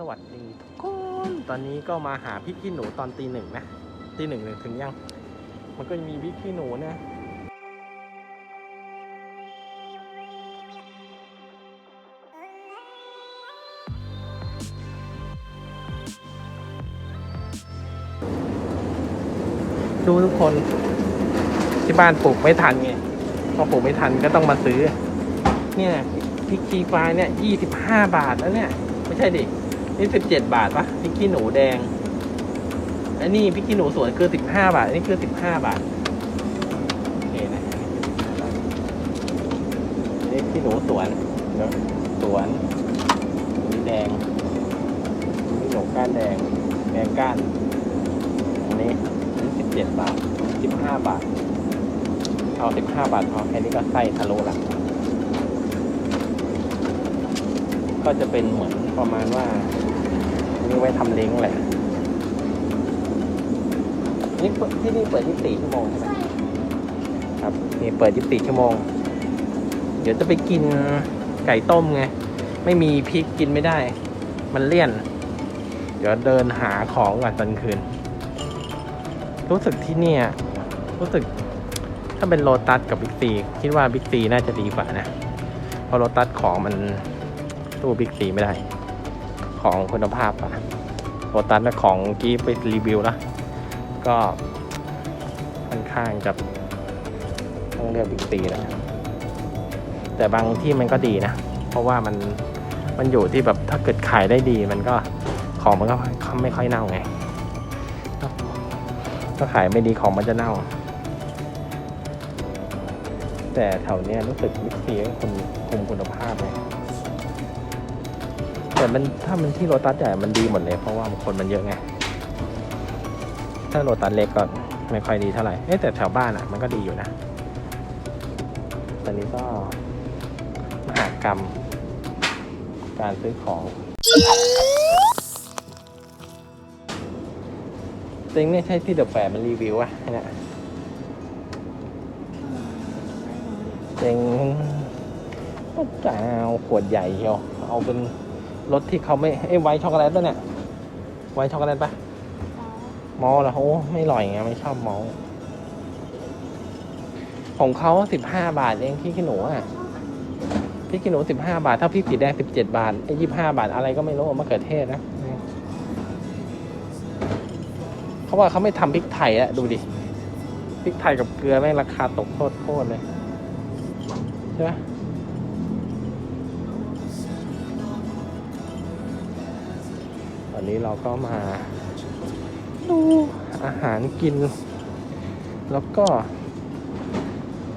สวัสดีทุกคน ตอนนี้ก็มาหาพริกขี้หนูตอนตีหนึ่งนะ ตีหนึ่งถึงยัง มันก็มีพริกขี้หนูนี่ยดูทุกคน ที่บ้านปลูกไม่ทันไงพอปลูกไม่ทันก็ต้องมาซื้อ เนี่ยพริกขี้ฟ้าเนี่ยยี่สิบห้าบาทแล้วเนี่ย ไม่ใช่ดิ นี่สิบเจ็ดบาทปะพริกขี้หนูแดงอันนี้พริกขี้หนูสวนคือสิบห้าบาท อันนี้คือสิบห้าบาทโอเคนะอันนี้ขี้หนูสวนเนอะสวนอันนี้แดงอันนี้หนูก้านแดงแดงก้านอันนี้นนี้สิบเจ็ดบาทสิบห้าบาทเอาสิบห้าบาทพอแค่นี้ก็ไส้ทะลุละ ก็จะเป็นเหมือนประมาณว่านี่ไว้ทำเล้งแหละ นี่ที่นี่เปิด 24 ชั่วโมงใช่ไหมครับนี่เปิด 24 ชั่วโมง เดี๋ยวจะไปกินไก่ต้มไง ไม่มีพริกกินไม่ได้ มันเลี่ยน เดี๋ยวเดินหาของก่อนตอนคืน รู้สึกที่เนี่ย รู้สึกถ้าเป็นโลตัสกับบิ๊กซี คิดว่าบิ๊กซีน่าจะดีกว่านะ เพราะโลตัสของมัน สู้บิ๊กซีไม่ได้ ของคุณภาพอะโรตันของกี้ไปรีวิวแล้วก็ค่อนข้างจะต้องเลือกบิ๊กซีนะแต่บางที่มันก็ดีนะ เพราะว่ามันมันอยู่ที่แบบถ้าเกิดขายได้ดีมันก็ของมันก็ไม่ค่อยเน่าไงถ้าขายไม่ดีของมันจะเน่า แต่แถวเนี้ยรู้สึกบิ๊กซีคุมคุมคุณภาพเลย แต่มันถ้ามันที่โรตัสใหญ่มันดีหมดเลย เพราะว่าคนมันเยอะไง ถ้าโรตัสเล็กก็ไม่ค่อยดีเท่าไหร่เอ๊แต่แถวบ้านอะมันก็ดีอยู่นะตอนนี้ก็มหากรรม การซื้อของจริงนี่ใช่ที่เดอะแฟร์มันรีวิวอะเนี่ยเจ๋งก็จะเอาขวดใหญ่เชียวเอาเป็น รสที่เขาไม่เอ้ยไวท์ช็อกโกแลตป่ะเนี่ยไวท์ช็อกโกแลตปะมอลเหรอโอ้ไม่อร่อยไงไม่ชอบมอลของเขาสิบห้าบาทเองพี่ขี้หนูอะพี่ขี้หนูสิบห้าบาท ถ้าพี่สีแดงสิบเจ็ดบาทไอ้ยี่ห้าบาทอะไรก็ไม่รู้มะเขือเทศนะเขาว่าเขาไม่ทำพริกไทยอะดูดิพริกไทยกับเกลือแม่งราคาตกโคตรๆเลยใช่ไหม ตอนนี้เราก็มาดูอาหารกิน แล้วก็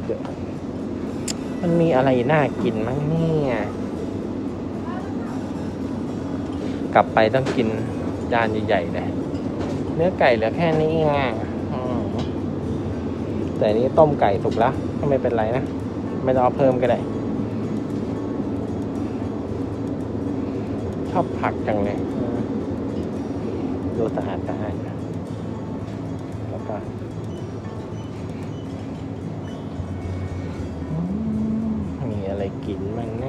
เดี๋ยวมันมีอะไรน่ากินมั้งเนี่ย กลับไปต้องกินจานใหญ่ๆเลยเนื้อไก่เหลือแค่นี้เองอะแต่นี้ต้มไก่สุกแล้วก็ไม่เป็นไรนะ ไม่ต้องเอาเพิ่มก็ได้ ชอบผักจังเลย ดูสะอาดสะอาดนะแล้วก็มีอะไรกินบ้างน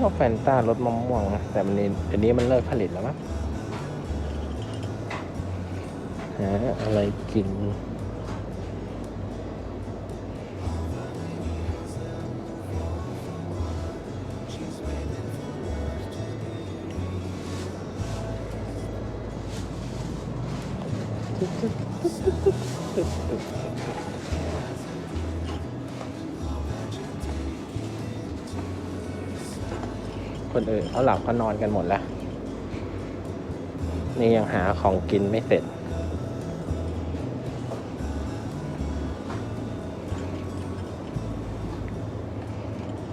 ชอบแฟนต้ารสมะม่วงนะแต่มันนี้เดี๋ยวนี้มันเลิกผลิตแล้วมั้งหาอะไรกิน คนอื่นเขาหลับเขานอนกันหมดแล้ว นี่ยังหาของกินไม่เสร็จ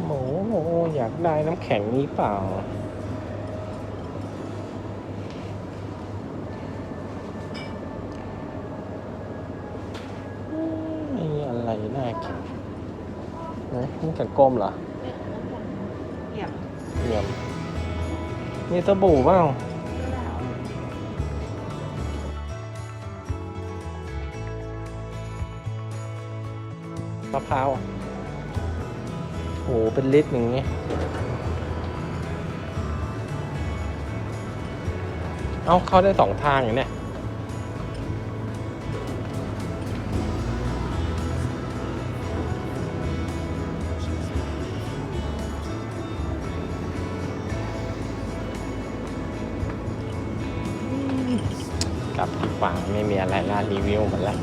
หมูอยากได้น้ำแข็งนี้เปล่า นี่อะไรน่ากินนะนี่แกงก้มเหรอ เหลี่ยมมีสบู่เปล่าะพร้าวโห เป็นลิตรอย่างงี้ เอ้า เข้าได้สองทางอย่างเนี้ย กลับดีกว่าไม่มีอะไรน่ารีวิวหมดแล้ว